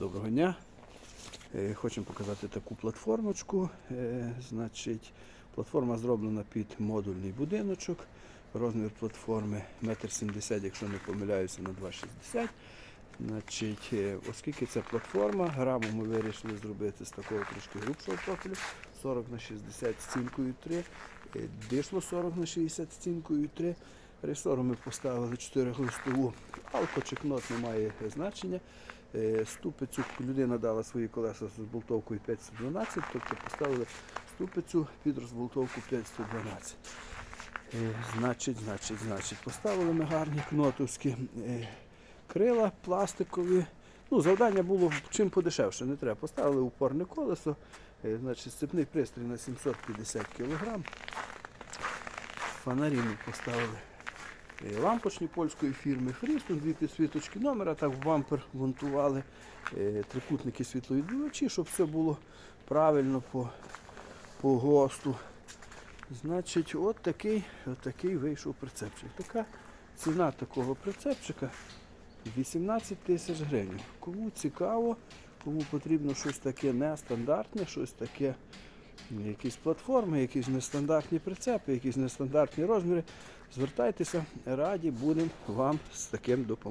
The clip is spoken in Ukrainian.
Доброго дня. Е, Хочемо показати таку платформочку. Е, Значить, платформа зроблена під модульний будиночок. Розмір платформи 1,70 м, якщо не помиляюся, на 2,60 Значить, е, оскільки це платформа, раму ми вирішили зробити з такого трошки грубшого профілю 40 на 60 стінкою 3, е, дишло 40 на 60 стінкою 3. Ресору ми поставили 4 глистову, алко чи кнот не має значення. Е, Ступицю людина дала свої колеса з розболтовкою 512, тобто поставили ступицю під розболтовку 512. Е, Значить, значить, значить, поставили ми гарні кнотовські е, крила пластикові. Ну, завдання було чим подешевше, не треба. Поставили упорне колесо, значить, сцепний пристрій на 750 кг. Фонарі ми поставили лампочні польської фірми Фрістон, дві підсвіточки номера, так в бампер монтували е, трикутники світловідбивачі, щоб все було правильно по, по ГОСТу. Значить, от такий, от такий вийшов прицепчик. Така ціна такого прицепчика 18 тисяч гривень. Кому цікаво, кому потрібно щось таке нестандартне, щось таке, якісь платформи, якісь нестандартні прицепи, якісь нестандартні розміри, звертайтеся, раді будемо вам з таким допомогти.